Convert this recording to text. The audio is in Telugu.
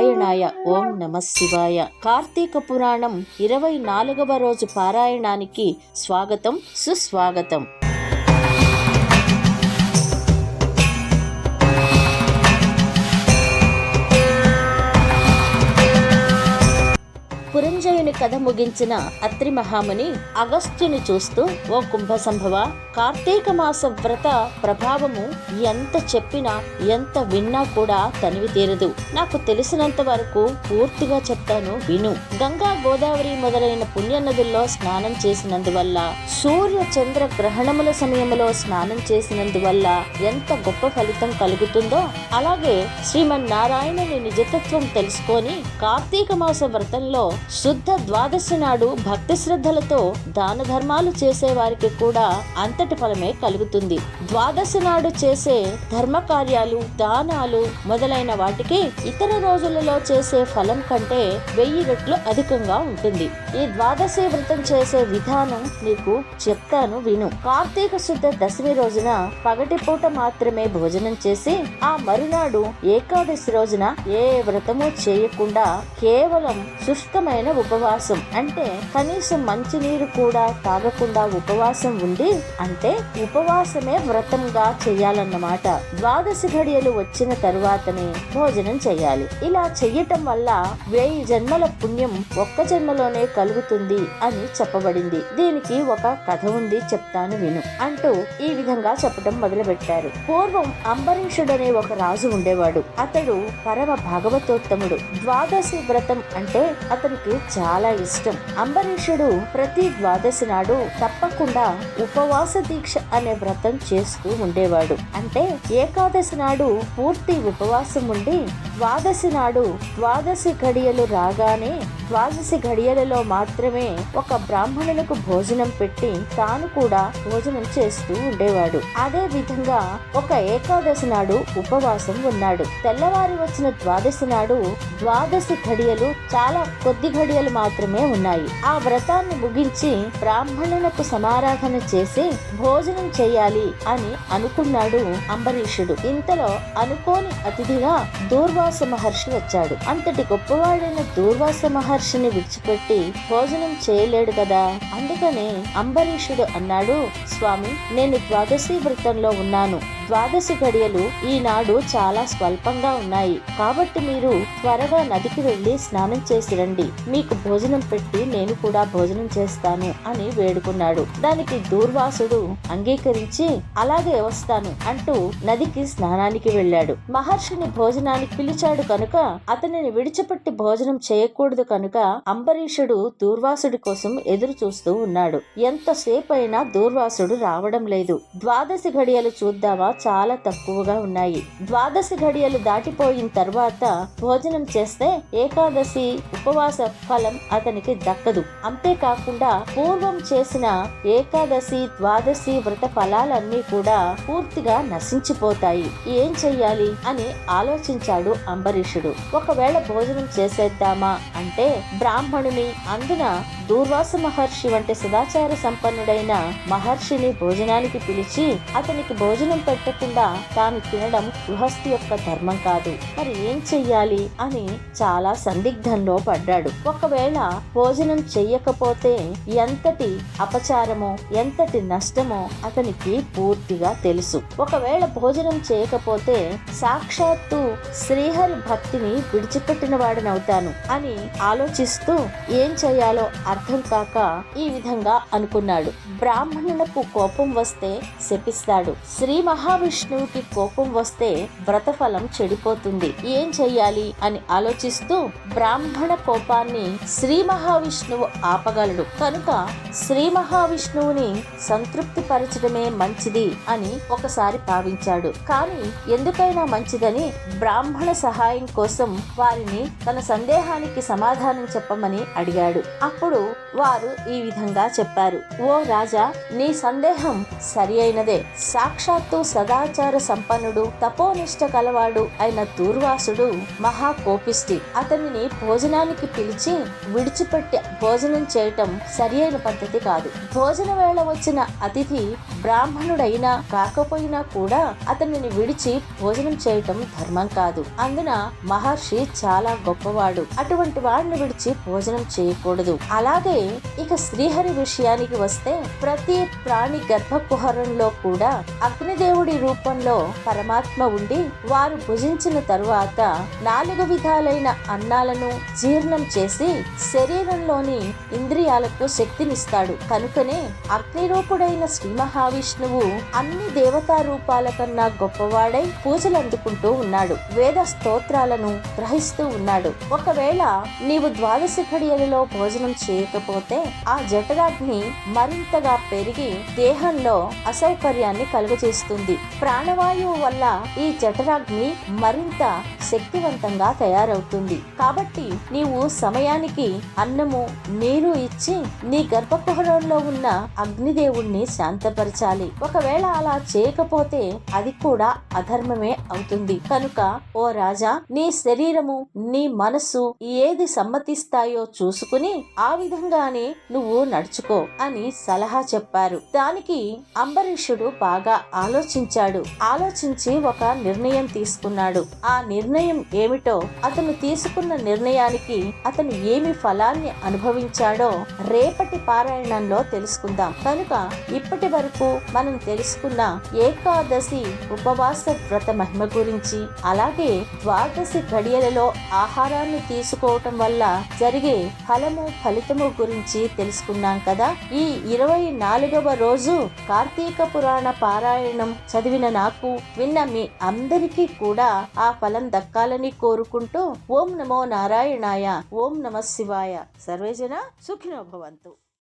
నారాయణాయ ఓం నమ శివాయ. కార్తీక పురాణం ఇరవై నాలుగవ రోజు పారాయణానికి స్వాగతం సుస్వాగతం. కథ ముగించిన అత్రి మహాముని అగస్త్యుని చూస్తూ ఓ కుంభ సంభవ కార్తీక మాస వ్రత ప్రభావము ఎంత చెప్పినా ఎంత విన్నా కూడా తనివి తీరదు. నాకు తెలిసినంత వరకు పూర్తిగా చెప్తాను విను. గంగా గోదావరి మొదలైన పుణ్య నదుల్లో స్నానం చేసినందువల్ల సూర్య చంద్ర గ్రహణముల సమయంలో స్నానం చేసినందువల్ల ఎంత గొప్ప ఫలితం కలుగుతుందో అలాగే శ్రీమన్నారాయణుని నిజతత్వం తెలుసుకొని కార్తీక మాస వ్రతంలో శుద్ధ ద్వాదశి నాడు భక్తి శ్రద్ధలతో దాన ధర్మాలు చేసే వారికి కూడా అంతటి ఫలమే కలుగుతుంది. ద్వాదశి నాడు చేసే ధర్మ కార్యాలు దానాలు మొదలైన వాటికి ఇతర రోజులలో చేసే ఫలం కంటే వెయ్యి రెట్లు అధికంగా ఉంటుంది. ఈ ద్వాదశి వ్రతం చేసే విధానం నీకు చెప్తాను విను. కార్తీక శుద్ధ దశమి రోజున పగటి పూట మాత్రమే భోజనం చేసి ఆ మరునాడు ఏకాదశి రోజున ఏ వ్రతము చేయకుండా కేవలం శుష్కమైన ఉపవాసం అంటే కనీసం మంచినీరు కూడా తాగకుండా ఉపవాసం ఉండి అంటే ఉపవాసమే వ్రతంగా చేయాలన్నమాట. ద్వాదశి ఘడియలు వచ్చిన తరువాతనే భోజనం చేయాలి. ఇలా చెయ్యటం వల్ల వేయి జన్మల పుణ్యం ఒక్క జన్మలోనే కలుగుతుంది అని చెప్పబడింది. దీనికి ఒక కథ ఉంది చెప్తాను విను. అంటూ ఈ విధంగా చెప్పడం మొదలుపెట్టారు. పూర్వం అంబరీషుడనే ఒక రాజు ఉండేవాడు. అతడు పరమ భాగవతోత్తముడు. ద్వాదశి వ్రతం అంటే అతనికి చాలా ఇష్టం. అంబరీషుడు ప్రతి ద్వాదశి నాడు తప్పకుండా ఉపవాస దీక్ష అనే వ్రతం చేస్తూ ఉండేవాడు. అంటే ఏకాదశి నాడు పూర్తి ఉపవాసం ఉండి ద్వాదశి నాడు ద్వాదశి ఘడియలు రాగానే ద్వాదశి ఘడియలలో మాత్రమే ఒక బ్రాహ్మణులకు భోజనం పెట్టి తాను కూడా భోజనం చేస్తూ ఉండేవాడు. అదే విధంగా ఒక ఏకాదశి నాడు ఉపవాసం ఉన్నాడు. తెల్లవారి వచ్చిన ద్వాదశి నాడు ద్వాదశి ఘడియలు చాలా కొద్ది ఘడియలు మాత్రం మాత్రమే ఉన్నాయి. ఆ వ్రతాన్ని ముగించి బ్రాహ్మణులకు సమారాధన చేసి భోజనం చేయాలి అని అనుకున్నాడు అంబరీషుడు. ఇంతలో అనుకోని అతిథిగా దూర్వాస మహర్షి వచ్చాడు. అంతటి గొప్పవాడైన దూర్వాస మహర్షిని విడిచిపెట్టి భోజనం చేయలేడు కదా? అందుకనే అంబరీషుడు అన్నాడు స్వామి నేను ద్వాదశి వ్రతంలో ఉన్నాను. ద్వాదశి గడియలు ఈనాడు చాలా స్వల్పంగా ఉన్నాయి. కాబట్టి మీరు త్వరగా నదికి వెళ్ళి స్నానం చేసి రండి. మీకు భోజనం పెట్టి నేను కూడా భోజనం చేస్తాను అని వేడుకున్నాడు. దానికి దూర్వాసుడు అంగీకరించి అలాగే వస్తాను అంటూ నదికి స్నానానికి వెళ్ళాడు. మహర్షిని భోజనానికి పిలిచాడు కనుక అతనిని విడిచిపెట్టి భోజనం చేయకూడదు కనుక అంబరీషుడు దూర్వాసుడి కోసం ఎదురు చూస్తూ ఉన్నాడు. ఎంతసేపైనా దూర్వాసుడు రావడం లేదు. ద్వాదశి గడియలు చూద్దామా చాలా తక్కువగా ఉన్నాయి. ద్వాదశి ఘడియలు దాటిపోయిన తర్వాత భోజనం చేస్తే ఏకాదశి ఉపవాస ఫలం అతనికి దక్కదు. అంతేకాకుండా పూర్వం చేసిన ఏకాదశి ద్వాదశి వ్రత ఫలాలన్నీ కూడా పూర్తిగా నశించిపోతాయి. ఏం చెయ్యాలి అని ఆలోచించాడు అంబరీషుడు. ఒకవేళ భోజనం చేసేద్దామా అంటే బ్రాహ్మణుని అందున దూర్వాస మహర్షి వంటి సదాచార సంపన్నుడైన మహర్షిని భోజనానికి పిలిచి అతనికి భోజనం పెట్టకుండా తాను తినడం గృహస్థి యొక్క ధర్మం కాదు. మరి ఏం చెయ్యాలి? అని చాలా సందిగ్ధంలో పడ్డాడు. ఒకవేళ భోజనం చెయ్యకపోతే ఎంతటి అపచారమో ఎంతటి నష్టమో అతనికి పూర్తిగా తెలుసు. ఒకవేళ భోజనం చేయకపోతే సాక్షాత్తు శ్రీహరి భక్తిని విడిచిపెట్టిన వాడనవుతాను అని ఆలోచిస్తూ ఏం చేయాలో అర్థం కాక ఈ విధంగా అనుకున్నాడు. బ్రాహ్మణులకు కోపం వస్తే శపిస్తాడు. శ్రీ మహా మహావిష్ణువుకి కోపం వస్తే వ్రతఫలం చెడిపోతుంది. ఏం చెయ్యాలి? అని ఆలోచిస్తూ బ్రాహ్మణ కోపాన్ని శ్రీ మహావిష్ణువు ఆపగలడు. కనుక శ్రీ మహావిష్ణువుని సంతృప్తి పరచడమే మంచిది అని ఒకసారి భావించాడు. కానీ ఎందుకైనా మంచిదని బ్రాహ్మణ సహాయం కోసం వారిని తన సందేహానికి సమాధానం చెప్పమని అడిగాడు. అప్పుడు వారు ఈ విధంగా చెప్పారు. ఓ రాజా నీ సందేహం సరి అయినదే సాక్షాత్తు సదాచార సంపన్నుడు తపోనిష్ట కలవాడు అయిన దూర్వాసుడు మహా కోపిష్టి అతనిని భోజనానికి పిలిచి విడిచిపెట్టి భోజనం చేయటం సరి అయిన పద్ధతి కాదు. భోజన వేళ వచ్చిన అతిథి బ్రాహ్మణుడైనా కాకపోయినా కూడా అతనిని విడిచి భోజనం చేయటం ధర్మం కాదు. అందున మహర్షి చాలా గొప్పవాడు. అటువంటి వాడిని విడిచి భోజనం చేయకూడదు. అలాగే ఇక శ్రీహరి విషయానికి వస్తే ప్రతి ప్రాణి గర్భకుహరంలో కూడా అగ్నిదేవుడి రూపంలో పరమాత్మ ఉండి వారు భుజించిన తరువాత నాలుగు విధాలైన అన్నాలను జీర్ణం చేసి శరీరంలోని ఇంద్రియాలకు శక్తినిస్తాడు. కనుకనే అగ్ని రూపుడైన శ్రీ మహావిష్ణువు అన్ని దేవతా రూపాల కన్నా గొప్పవాడై పూజలు అందుకుంటూ ఉన్నాడు. వేద స్తోత్రాలను గ్రహిస్తూ ఉన్నాడు. ఒకవేళ నీవు ద్వాదశ ఘడియలలో భోజనం చేయకపోతే ఆ జఠరాగ్ని మరింతగా పెరిగి దేహంలో అసౌకర్యాన్ని కలుగజేస్తుంది. ప్రాణవాయువు వల్ల ఈ జఠరాగ్ని మరింత శక్తివంతంగా తయారవుతుంది. కాబట్టి నీవు సమయానికి అన్నము నీరు ఇచ్చి నీ గర్భకుహరంలో ఉన్న అగ్నిదేవుణ్ణి శాంతపరచాలి. ఒకవేళ అలా చేయకపోతే అది కూడా అధర్మమే అవుతుంది. కనుక ఓ రాజా నీ శరీరము నీ మనస్సు ఏది సమ్మతిస్తాయో చూసుకుని ఆ విధంగా విధంగానే నువ్వు నడుచుకో అని సలహా చెప్పారు. దానికి అంబరీషుడు బాగా ఆలోచించాడు. ఆలోచించి ఒక నిర్ణయం తీసుకున్నాడు. ఆ నిర్ణయం ఏమిటో అతను తీసుకున్న నిర్ణయానికి అతను ఏమి ఫలాన్ని అనుభవించాడో రేపటి పారాయణంలో తెలుసుకుందాం. కనుక ఇప్పటి వరకు మనం తెలుసుకున్న ఏకాదశి ఉపవాస వ్రత మహిమ గురించి అలాగే ద్వాదశి గడియలలో ఆహారాన్ని తీసుకోవటం వల్ల జరిగే ఫలము ఫలితము గురించి తెలుసుకున్నాం కదా. ఈ ఇరవై నాలుగవ రోజు కార్తీక పురాణ పారాయణం చదివిన నాకు విన్న మీ అందరికీ కూడా ఆ ఫలం దక్కాలని కోరుకుంటూ ఓం నమో నారాయణాయ ఓం నమ శివాయ. సర్వేజన సుఖినో భవంతు.